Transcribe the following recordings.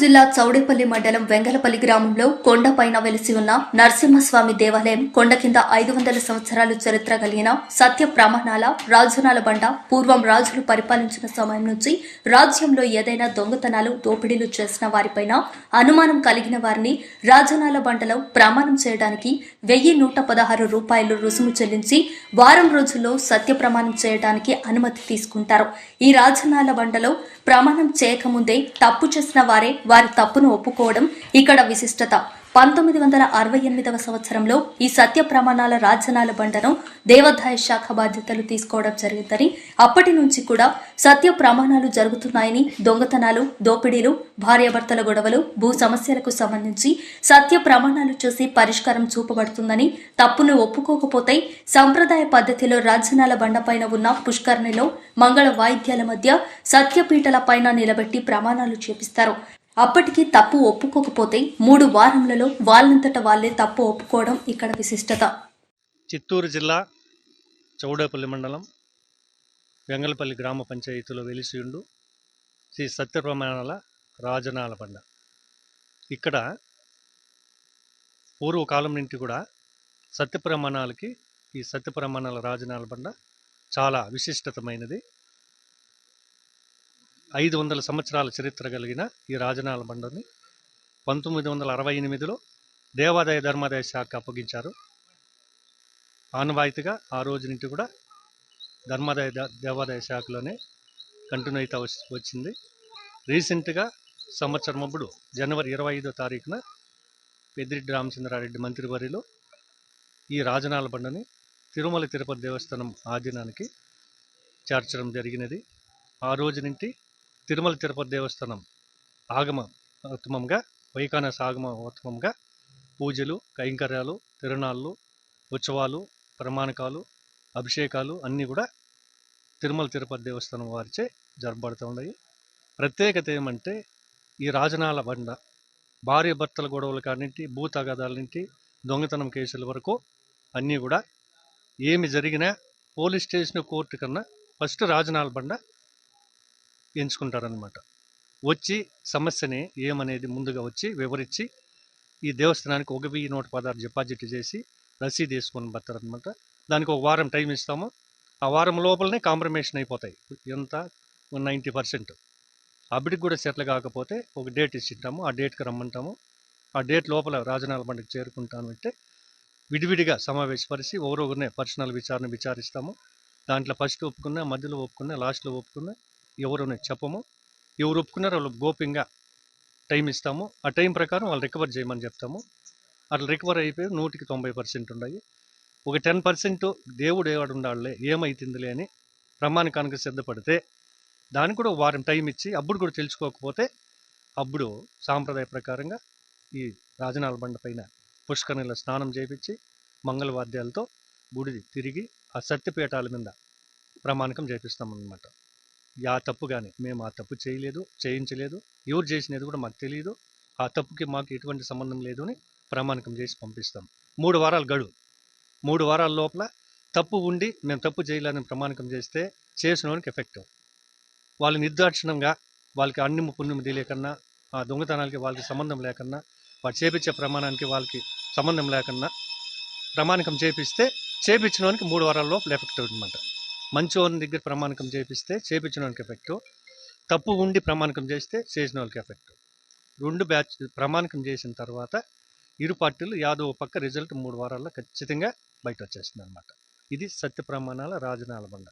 జిల్లా చౌడేపల్లి మండలం వెంగలపల్లి గ్రామంలో కొండపైన వెలిసి ఉన్న నరసింహస్వామి దేవాలయం కొండ కింద ఐదు వందల సంవత్సరాలు చరిత్ర కలిగిన సత్య ప్రమాణాల రాజునాల బండ పూర్వం రాజులు పరిపాలించిన సమయం నుంచి రాజ్యంలో ఏదైనా దొంగతనాలు దోపిడీలు చేసిన వారిపైన అనుమానం కలిగిన వారిని రాజనాల బండలో ప్రమాణం చేయడానికి వెయ్యి నూట పదహారు రూపాయలు రుసుము చెల్లించి వారం రోజుల్లో సత్య ప్రమాణం చేయడానికి అనుమతి తీసుకుంటారు. ఈ రాజనాల బండలో ప్రమాణం చేయకముందే తప్పు చేసిన వారే వారి తప్పును ఒప్పుకోవడం ఇక్కడ విశిష్టత. పంతొమ్మిది వందల అరవై ఎనిమిదవ సంవత్సరంలో ఈ సత్య ప్రమాణాల రాజనాల బండను దేవాదాయ శాఖ బాధ్యతలు తీసుకోవడం జరిగిందని అప్పటి నుంచి కూడా సత్య ప్రమాణాలు జరుగుతున్నాయని దొంగతనాలు దోపిడీలు భార్యాభర్తల గొడవలు భూ సమస్యలకు సంబంధించి సత్య ప్రమాణాలు చూసి పరిష్కారం చూపబడుతుందని తప్పును ఒప్పుకోకపోతే సంప్రదాయ పద్ధతిలో రాజనాల బండపైన ఉన్న పుష్కరిణిలో మంగళ వాయిద్యాల మధ్య సత్యపీఠల పైన నిలబెట్టి ప్రమాణాలు చేపిస్తారు. అప్పటికి తప్పు ఒప్పుకోకపోతే మూడు వారములలో వాళ్ళంతట వాళ్ళే తప్పు ఒప్పుకోవడం ఇక్కడ విశిష్టత. చిత్తూరు జిల్లా చౌడేపల్లి మండలం వెంగళపల్లి గ్రామ పంచాయతీలో వెలిసియుండు శ్రీ సత్యప్రమాణాల రాజనాల బండ. ఇక్కడ పూర్వకాలం నుండి కూడా సత్యప్రమాణాలకి ఈ సత్యప్రమాణాల రాజనాల బండ చాలా విశిష్టతమైనది. ఐదు వందల సంవత్సరాల చరిత్ర కలిగిన ఈ రాజనాల బండని పంతొమ్మిది వందల అరవై ఎనిమిదిలో దేవాదాయ ధర్మాదాయ శాఖ అప్పగించారు. ఆనవాయితీగా ఆ రోజు నుంచి కూడా ధర్మాదాయ దేవాదాయ శాఖలోనే కంటిన్యూ అయితే వచ్చింది. రీసెంట్గా సంవత్సరం అప్పుడు జనవరి ఇరవై ఐదో తారీఖున పెద్దిరెడ్డి రామచంద్రారెడ్డి మంత్రివర్యులు ఈ రాజనాల బండని తిరుమల తిరుపతి దేవస్థానం ఆధీనానికి చేర్చడం జరిగినది. ఆ రోజు నుండి తిరుమల తిరుపతి దేవస్థానం ఆగమ ఉత్తమంగా వైకానస ఆగమ ఉత్తమంగా పూజలు కైంకర్యాలు తిరునాళ్ళు ఉత్సవాలు ప్రమాణకాలు అభిషేకాలు అన్నీ కూడా తిరుమల తిరుపతి దేవస్థానం వారిచే జరపబడుతూ ఉన్నాయి. ప్రత్యేకత ఏమంటే ఈ రాజనాల బండ భార్య భర్తల గొడవల కానింటి భూ తగాదాల నుంచి దొంగతనం కేసుల వరకు అన్నీ కూడా ఏమి జరిగినా పోలీస్ స్టేషన్ కోర్టు కన్నా ఫస్ట్ రాజనాల బండ ఎంచుకుంటారనమాట వచ్చి సమస్యని ఏమనేది ముందుగా వచ్చి వివరించి ఈ దేవస్థానానికి ఒక వెయ్యి నూట పదహారు డిపాజిట్ చేసి రసీదు వేసుకొని పడతారనమాట దానికి ఒక వారం టైం ఇస్తాము. ఆ వారం లోపలనే కాంప్రమేషన్ అయిపోతాయి. ఎంత? Ninety percent. అప్పటికి కూడా సెటిల్ కాకపోతే ఒక డేట్ ఇచ్చింటాము. ఆ డేట్కి రమ్మంటాము. ఆ డేట్ లోపల రాజనాల పండుగ చేరుకుంటాను అంటే విడివిడిగా సమావేశపరిచి ఒకరొకరినే పర్సనల్ విచారణ విచారిస్తాము. దాంట్లో ఫస్ట్ ఒప్పుకున్నా మధ్యలో ఒప్పుకున్నా లాస్ట్లో ఒప్పుకున్నా ఎవరు చెప్పము. ఎవరు ఒప్పుకున్నారో వాళ్ళు గోప్యంగా టైం ఇస్తాము. ఆ టైం ప్రకారం వాళ్ళు రికవర్ చేయమని చెప్తాము. అట్లా రికవర్ అయిపోయి నూటికి తొంభై పర్సెంట్ ఉన్నాయి. ఒక టెన్ పర్సెంట్ దేవుడు ఏవాడు ఉండాలే ఏమైతుందిలే అని ప్రమాణికానికి సిద్ధపడితే దానికి కూడా వారం టైం ఇచ్చి అప్పుడు కూడా తెలుసుకోకపోతే అప్పుడు సాంప్రదాయ ప్రకారంగా ఈ రాజనాల బండ పైన పుష్కరిణిలో స్నానం చేపించి మంగళవాద్యాలతో గుడి తిరిగి ఆ సత్యపీఠాల మీద ప్రమాణికం చేపిస్తామన్నమాట. ఆ తప్పు కానీ మేము ఆ తప్పు చేయలేదు చేయించలేదు ఎవరు చేసినది కూడా మాకు తెలియదు ఆ తప్పుకి మాకు ఎటువంటి సంబంధం లేదు అని ప్రామాణికం చేసి పంపిస్తాం. మూడు వారాలు గడువు. మూడు వారాల లోపల తప్పు ఉండి మేము తప్పు చేయలేదని ప్రమాణికం చేస్తే చేసినోనికి ఎఫెక్ట్. వాళ్ళు నిర్దాక్షిణంగా వాళ్ళకి అన్ని పుణ్యం తెలియకన్నా ఆ దొంగతనాలకి వాళ్ళకి సంబంధం లేకన్నా వాడు చేపించే ప్రమాణానికి వాళ్ళకి సంబంధం లేకన్నా ప్రమాణికం చేపిస్తే చేపించినోనికి మూడు వారాల లోపల ఎఫెక్ట్ అనమాట మంచోని దగ్గర ప్రమాణికం చేపిస్తే చేపించిన వాళ్ళకి ఎఫెక్ట్. తప్పు ఉండి ప్రమాణికం చేస్తే చేసిన వాళ్ళకి ఎఫెక్ట్. రెండు బ్యాచ్ ప్రమాణికం చేసిన తర్వాత ఇరు పార్టీలు యాదో పక్క రిజల్ట్ మూడు వారాల్లో ఖచ్చితంగా బయట వచ్చేస్తుంది అనమాట ఇది సత్య ప్రమాణాల రాజనాల బండ.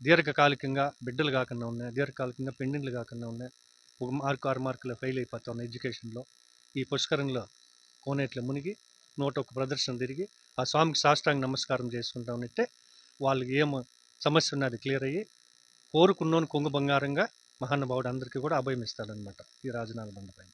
దీర్ఘకాలికంగా బిడ్డలు కాకుండా ఉన్నాయి దీర్ఘకాలికంగా పెండింగ్లు కాకుండా ఉన్నాయి. ఒక మార్కు ఆరు మార్కులు ఫెయిల్ అయిపోతా ఉన్నాయి ఎడ్యుకేషన్లో. ఈ పుష్కరంలో కోనేట్లు మునిగి నూట ఒక ప్రదర్శన తిరిగి ఆ స్వామికి సాష్టాంగ నమస్కారం చేసుకుంటా ఉన్నట్టే వాళ్ళకి ఏం సమస్య ఉన్నది క్లియర్ అయ్యి కోరుకున్నోని కొంగు బంగారంగా మహానుభావుడు అందరికీ కూడా అభయం ఇస్తాడనమాట ఈ రాజనాథ బండ పైన.